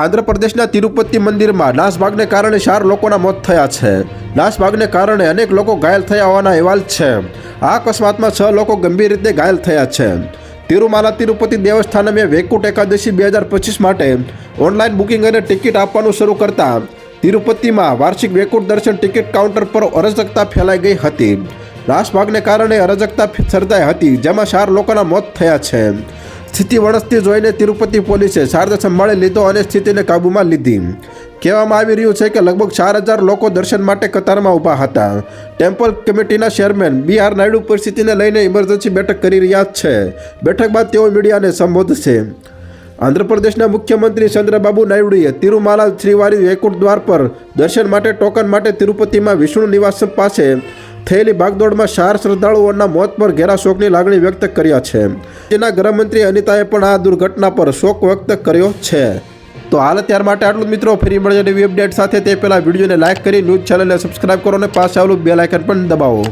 આંધ્રપ્રદેશના તિરુપતિ મંદિરમાં નાસભાગને કારણે ચાર લોકોના મોત થયા છે. નાસભાગને કારણે અનેક લોકો ઘાયલ થયા હોવાના અહેવાલ છે. આ અકસ્માતમાં છ લોકો ગંભીર રીતે ઘાયલ થયા છે. તિરુમાલા તિરુપતિ દેવસ્થાનમે વૈકુંઠ એકાદશી બે હજાર પચીસ માટે ઓનલાઈન બુકિંગ અને ટિકિટ આપવાનું શરૂ કરતા તિરુપતિમાં વાર્ષિક વૈકુંઠ દર્શન ટિકિટ કાઉન્ટર પર અરાજકતા ફેલાઈ ગઈ હતી. નાસભાગને કારણે અરાજકતા સર્જાઈ હતી, જેમાં ચાર લોકોના મોત થયા છે. સ્થિતિ વણસતી જોઈને તિરુપતિ પોલીસે શારદા સંભાળી લીધો અને સ્થિતિને કાબૂમાં લીધી. કહેવામાં આવી રહ્યું છે કે લગભગ ચાર હજાર લોકો દર્શન માટે કતારમાં ઊભા હતા. ટેમ્પલ કમિટીના ચેરમેન બી આર નાયડુ પરિસ્થિતિને લઈને ઇમરજન્સી બેઠક કરી રહ્યા છે. બેઠક બાદ તેઓ મીડિયાને સંબોધશે. આંધ્રપ્રદેશના મુખ્યમંત્રી ચંદ્રબાબુ નાયડુએ તિરુમાલા શ્રીવારી વૈકુંઠ દ્વાર પર દર્શન માટે ટોકન માટે તિરુપતિમાં વિષ્ણુ નિવાસ પાસે થયેલી ભાગદોડમાં ચાર શ્રદ્ધાળુઓના મોત પર ઘેરા શોકની લાગણી વ્યક્ત કર્યા છે. તેના ગૃહમંત્રી અનિતાએ પણ આ દુર્ઘટના પર શોક વ્યક્ત કર્યો છે. તો હાલ ત્યાર માટે આટલું મિત્રો. ફરી મળીએ નવી અપડેટ સાથે. તે પહેલાં વિડીયોને લાઇક કરી, ન્યૂઝ ચેનલને સબસ્ક્રાઇબ કરો અને પાસે આવેલું બેલ આઇકન પણ દબાવો.